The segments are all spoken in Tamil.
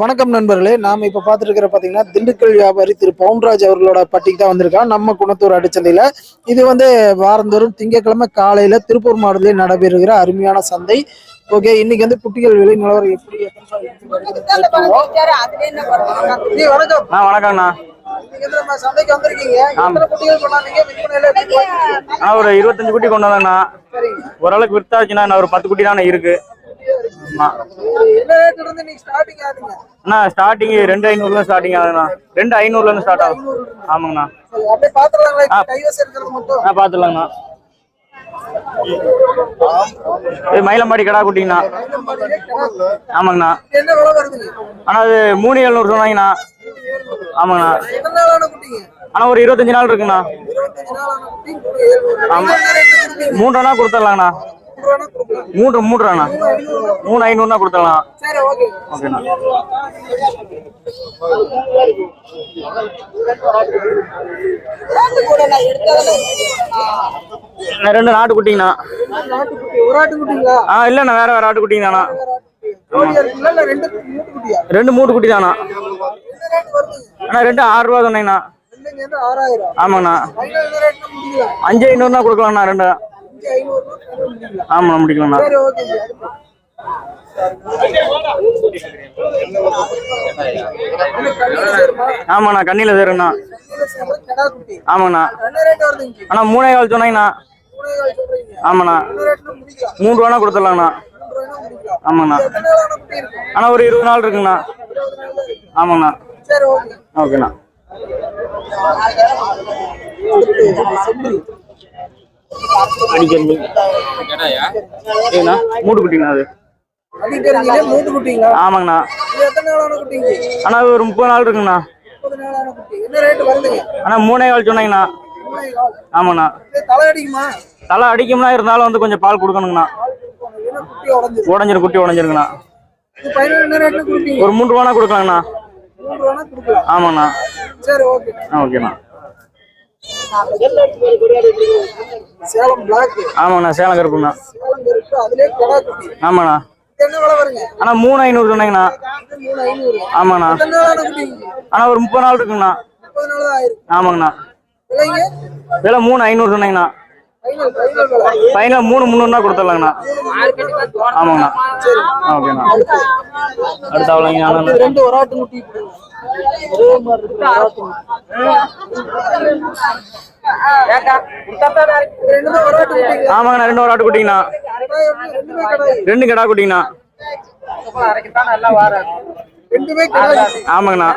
வணக்கம் நண்பர்களே. நாம் இப்போ பார்த்துட்டு இருக்கிற பார்த்தீங்கன்னா திண்டுக்கல் வியாபாரி திரு பவுன்ராஜ் அவர்களோட பட்டிக்கு தான் வந்திருக்கோம் நம்ம குணத்தூர் அடிச்சந்தையில். இது வந்து வாரந்தோறும் திங்கட்கிழமை காலையில் திருப்பூர் மாவட்டத்தில் நடைபெறுகிற அருமையான சந்தை. ஓகே இன்னைக்கு வந்து குட்டிகள் விலை நிலவரம் எப்படி வணக்கம். வணக்கம்ண்ணா. சந்தைக்கு வந்திருக்கீங்க? ஒரு இருபத்தஞ்சு குட்டி கொண்டு சரிங்க. ஓரளவுக்கு நான் ஒரு பத்து குட்டி தானே இருக்கு. ஆமா. அண்ணா ஸ்டார்டிங் ரெண்டு ஐநூறுல ஸ்டார்டிங் ஆகுதுண்ணா ரெண்டு ஐநூறுல இருந்து ஸ்டார்ட் ஆகும் ஆமாங்கண்ணா. ஆ. பார்த்துலாங்கண்ணா இது மயிலம்பாடி கடா குட்டிங்கண்ணா. ஆமாங்கண்ணா. ஆனால் அது மூணு எழுநூறு சொன்னாங்கண்ணா. ஆமாங்கண்ணா. ஆனால் ஒரு இருபத்தஞ்சு நாள் ஏழ்நூறு. ஆமா. மூன்றுனா கொடுத்துடலாங்கண்ணா. மூன்று மூன்றுண்ணா. மூணு ஐநூறுனா கொடுத்துடலாம். ஓகேண்ணா. ரெண்டு நாட்டுக்குட்டிங்கண்ணா. ஆ இல்லைண்ணா வேற வேற ஆட்டுக்குட்டிங்கண்ணா ரெண்டு மூட்டு குட்டி தானா அண்ணா ரெண்டு ஆறு ரூபா சொன்னீங்கண்ணா ஆமாங்கண்ணா அஞ்சு ஐநூறுனா கொடுக்கலாம்ண்ணா ரெண்டு. ஆமாண்ணா முடிக்கலாம்ண்ணா ஆமாண்ணா கண்ணியில் சேருண்ணா ஆமாண்ணா. அண்ணா மூணே கால் சொன்னீங்கண்ணா. ஆமாண்ணா. மூணு ரூபானா கொடுத்துடலாங்கண்ணா இருக்கும் அண்ணா ஒரு இருபது நாள் இருக்குங்கண்ணா. ஆமாங்கண்ணா ஓகேண்ணா. ஏண்ணா மூட்டு குட்டிங்கண்ணா அது. ஆமாங்கண்ணா. இது எத்தனை நாளான குட்டிங்க அண்ணா அது ஒரு முப்பது நாள் இருக்குங்கண்ணா. அண்ணா மூணே கால் சொன்னீங்கண்ணா. மூணே கால். ஆமாண்ணா. இது தலை அடிக்குமா? தலை அடிக்கும்னா இருந்தாலும் வந்து கொஞ்சம் பால் கொடுக்கணுங்கண்ணா. உடஞ்சிரும். உடஞ்சிரு குட்டி உடஞ்சிருங்கண்ணா. ஒரு மூன்று ரூபானா கொடுக்கலாங்கண்ணா. ஆமாண்ணா. சரி ஓகே ஓகேண்ணா சேலம் பிளாக் ஆமாங்கண்ணா சேலம் கருப்புண்ணா. ஆமாண்ணா. அண்ணா மூணு ஐநூறு சொன்னீங்கண்ணா. ஆமாண்ணா. அண்ணா ஒரு முப்பது நாள் இருக்குங்கண்ணா. ஆமாங்கண்ணா. விலை மூணு ஐநூறு சொன்னீங்கண்ணா. ஃபைனல் மூணு முந்நூறுனா கொடுத்துடலாங்கண்ணா. ஆமாங்கண்ணா. ஓகேண்ணா. அடுத்த அவ்வளோங்க இது ரெண்டு ஒரு ஆட்டு குட்டி ஆமாங்கண்ணா ரெண்டு ஒரு ஆட்டு குட்டிங்கண்ணா. ரெண்டு கிடா குட்டிங்கண்ணா. ஆமாங்கண்ணா.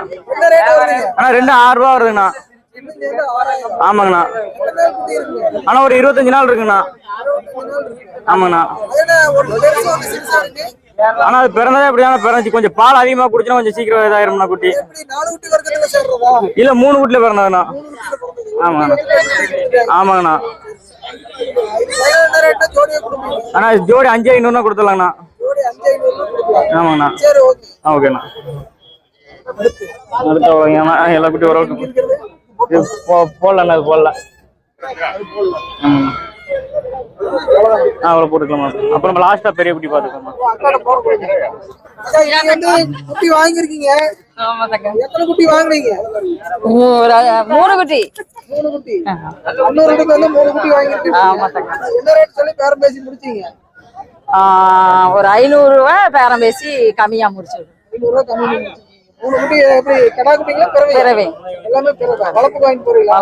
அண்ணா ரெண்டு ஆறு ரூபா வருதுங்கண்ணா. ஆமாங்கண்ணா. அண்ணா ஒரு இருபத்தஞ்சு நாள் இருக்குங்கண்ணா. ஆமாங்கண்ணா. ஆனா அது பிறந்ததே அப்படிதானே பிறந்துச்சு கொஞ்சம் பால் அதிகமா குடிச்சுனா கொஞ்சம் சீக்கிரம் இதாயிரும்ண்ணா குட்டி. இல்ல மூணு வீட்டுல பிறந்ததுண்ணா. ஆமாண்ணா. ஆமாங்கண்ணா. கொடுப்பீங்க. அண்ணா ஜோடி அஞ்சு ஐநூறுனா கொடுத்துடலாங்கண்ணா. ஆமாங்கண்ணா. ஆ ஓகேண்ணா. அடுத்த. எல்லா குட்டி போ- போடலண்ணா அது போடல ஆமாண்ணா ஆ அவ்வளோ போட்டுக்கலாமா? அப்புறம் நம்ம லாஸ்ட்டாக பெரிய குட்டி இங்க வந்து குட்டி வாங்கியிருக்கீங்க. எத்தனை குட்டி வாங்குனீங்க ஒரு மூணு குட்டி. மூணு குட்டி. இன்னொரு இடத்துல வந்து மூணு குட்டி வாங்கிருக்கீங்க என்ன ரேட் சொல்லி பேரம் பேசி முடிச்சீங்க? ஒரு ஐநூறு ரூபாய் பேரம் பேசி கம்மியா முடிச்சிடும் ஐநூறு ரூபாய் கம்மி பண்ணி முடிச்சிருக்கீங்க. மூணு குட்டி எப்படி கடா குட்டிங்களா பிறவை பிறவை. எல்லாமே பிறவை வளர்ப்பு வாங்கி போறீங்களா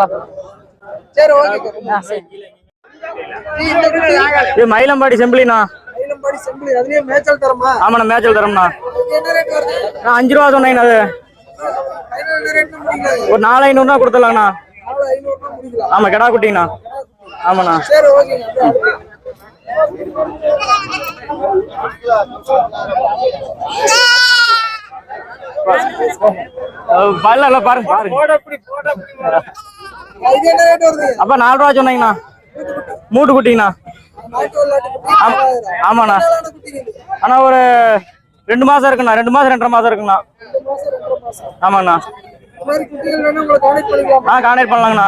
சரி ஓகே ஆ, சரி இந்த குட்டி இது மயிலம்பாடி செம்பிளிண்ணா. மயிலம்பாடி செம்பிளி அதுலயே மேய்ச்சல் தரமா? ஆமாண்ணா மேய்ச்சல் தரோம்ண்ணா. நான் அஞ்சு ரூபா சொன்னீங்கண்ணா அது. ஒரு நாலு ஐநூறுனா கொடுத்துடலாங்கண்ணா ஆமாம் கிடா குட்டிங்கண்ணா ஆமாண்ணா. பல்ல பாருங்க பாருங்க. அப்போ நாலு ரூபா சொன்னீங்கண்ணா. மூட்டு குட்டிங்கண்ணா. நாட்டு வெள்ளாட்டு ஆமாண்ணா. அண்ணா ஒரு ரெண்டு மாசம் இருக்குண்ணா. ரெண்டு மாசம் ரெண்டரை மாசம் இருக்குண்ணா. ரெண்டு மாசம் ரெண்டரை ஆமாண்ணா. ஆ கான்டாக்ட் பண்ணலாங்கண்ணா.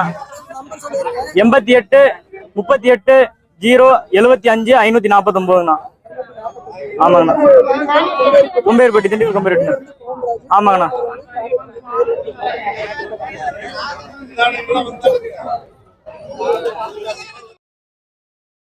எண்பத்தி எட்டு முப்பத்தி எட்டு ஜீரோ எழுபத்தி அஞ்சு ஐநூற்றி நாற்பத்தொம்போதுண்ணா ஆமாங்கண்ணா. கும்பேர்பட்டி திண்டுக்கல் கும்பேர்பட்டி. ஆமாங்கண்ணா.